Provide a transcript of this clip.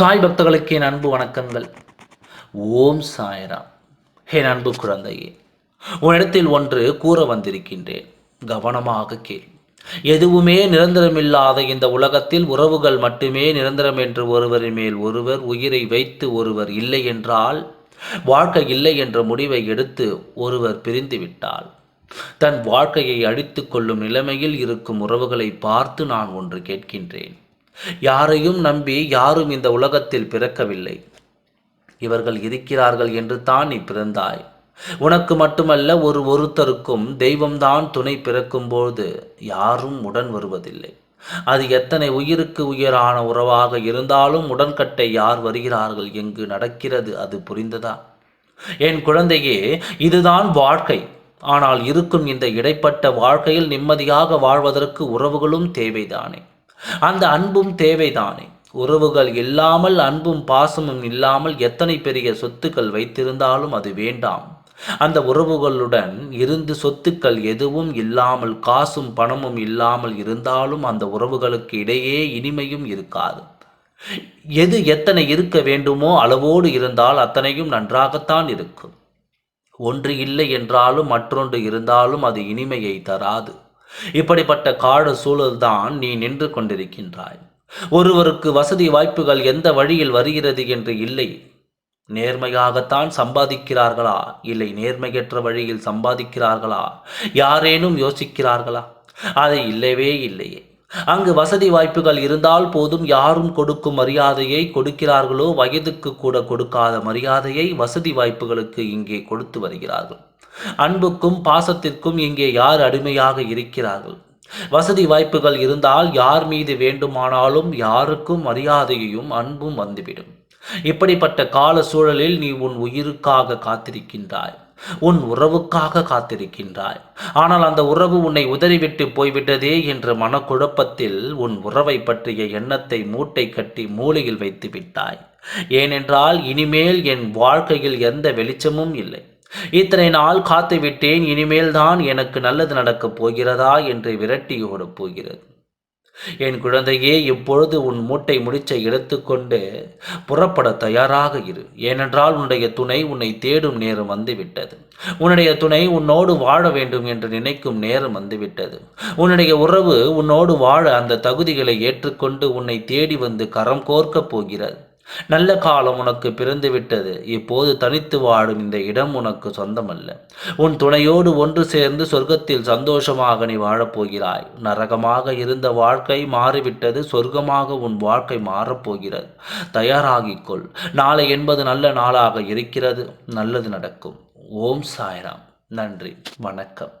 சாய் பக்தர்களுக்கு என் அன்பு வணக்கங்கள். ஓம் சாய்ராம். என் அன்பு குழந்தையே உன்னிடத்தில் ஒன்று கூற வந்திருக்கின்றேன். கவனமாக கேள். எதுவுமே நிரந்தரமில்லாத இந்த உலகத்தில் உறவுகள் மட்டுமே நிரந்தரம் என்று ஒருவரின் மேல் ஒருவர் உயிரை வைத்து ஒருவர் இல்லை என்றால் வாழ்க்கை இல்லை என்ற முடிவை எடுத்து ஒருவர் பிரிந்துவிட்டால் தன் வாழ்க்கையை அழித்து கொள்ளும் நிலைமையில் இருக்கும் உறவுகளை பார்த்து நான் ஒன்று கேட்கின்றேன். யாரையும் நம்பி யாரும் இந்த உலகத்தில் பிறக்கவில்லை. இவர்கள் இருக்கிறார்கள் என்று தான் நீ பிறந்தாய். உனக்கு மட்டுமல்ல ஒரு ஒருத்தருக்கும் தெய்வம்தான் துணை பிறக்கும்போது யாரும் உடன் வருவதில்லை. அது எத்தனை உயிருக்கு உயரான உறவாக இருந்தாலும் உடன்கட்டை யார் வருகிறார்கள் எங்கு நடக்கிறது அது புரிந்ததா? என் குழந்தையே இதுதான் வாழ்க்கை. ஆனால் இருக்கும் இந்த இடைப்பட்ட வாழ்க்கையில் நிம்மதியாக வாழ்வதற்கு உறவுகளும் தேவைதானே. அந்த அன்பும் தேவைதானே. உறவுகள் இல்லாமல் அன்பும் பாசமும் இல்லாமல் எத்தனை பெரிய சொத்துக்கள் வைத்திருந்தாலும் அது வேண்டாம். அந்த உறவுகளுடன் இருந்து சொத்துக்கள் எதுவும் இல்லாமல் காசும் பணமும் இல்லாமல் இருந்தாலும் அந்த உறவுகளுக்கு இடையே இனிமையும் இருக்காது. எது எத்தனை இருக்க வேண்டுமோ அளவோடு இருந்தால் அத்தனையும் நன்றாகத்தான் இருக்கும். ஒன்று இல்லை என்றாலும் மற்றொன்று இருந்தாலும் அது இனிமையை தராது. இப்படிப்பட்ட காடு சூழல்தான் நீ நின்று கொண்டிருக்கின்றாய். ஒருவருக்கு வசதி வாய்ப்புகள் எந்த வழியில் வருகிறது என்று இல்லை. நேர்மையாகத்தான் சம்பாதிக்கிறார்களா? இல்லை நேர்மையற்ற வழியில் சம்பாதிக்கிறார்களா? யாரேனும் யோசிக்கிறார்களா? அதை இல்லவே இல்லையே. அங்கு வசதி வாய்ப்புகள் இருந்தால் போதும் யாரும் கொடுக்கும் மரியாதையை கொடுக்கிறார்களோ வயதுக்கு கூட கொடுக்காத மரியாதையை வசதி வாய்ப்புகளுக்கு இங்கே கொடுத்து வருகிறார்கள். அன்புக்கும் பாசத்திற்கும் இங்கே யார் அடிமையாக இருக்கிறார்கள்? வசதி வாய்ப்புகள் இருந்தால் யார் மீது வேண்டுமானாலும் யாருக்கும் மரியாதையையும் அன்பும் வந்துவிடும். இப்படிப்பட்ட கால சூழலில் நீ உன் உயிருக்காக காத்திருக்கின்றாய். உன் உறவுக்காக காத்திருக்கின்றாய். ஆனால் அந்த உறவு உன்னை உதறிவிட்டு போய்விட்டதே என்ற மனக்குழப்பத்தில் உன் உறவை பற்றிய எண்ணத்தை மூட்டை கட்டி மூலையில் வைத்து விட்டாய் ஏனென்றால் இனிமேல் என் வாழ்க்கையில் எந்த வெளிச்சமும் இல்லை. இத்தனை நாள் காத்து விட்டேன் இனிமேல் தான் எனக்கு நல்லது நடக்கப் போகிறதா என்று விரட்டியோடப் போகிறது. என் குழந்தையே இப்பொழுது உன் மூட்டை முடிச்சை எடுத்துக்கொண்டு புறப்பட தயாராக இரு. ஏனென்றால் உன்னுடைய துணை உன்னை தேடும் நேரம் வந்துவிட்டது. உன்னுடைய துணை உன்னோடு வாழ வேண்டும் என்று நினைக்கும் நேரம் வந்துவிட்டது. உன்னுடைய உறவு உன்னோடு வாழ அந்த தகுதிகளை ஏற்றுக்கொண்டு உன்னை தேடி வந்து கரம் கோர்க்கப் போகிறது. நல்ல காலம் உனக்கு பிறந்துவிட்டது. இப்போது தனித்து வாழும் இந்த இடம் உனக்கு சொந்தமல்ல. உன் துணையோடு ஒன்று சேர்ந்து சொர்க்கத்தில் சந்தோஷமாக நீ வாழப்போகிறாய் நரகமாக இருந்த வாழ்க்கை மாறிவிட்டது சொர்க்கமாக உன் வாழ்க்கை மாறப்போகிறது தயாராகிக்கொள் நாளை என்பது நல்ல நாளாக இருக்கிறது நல்லது நடக்கும். ஓம் சாய்ராம். நன்றி. வணக்கம்.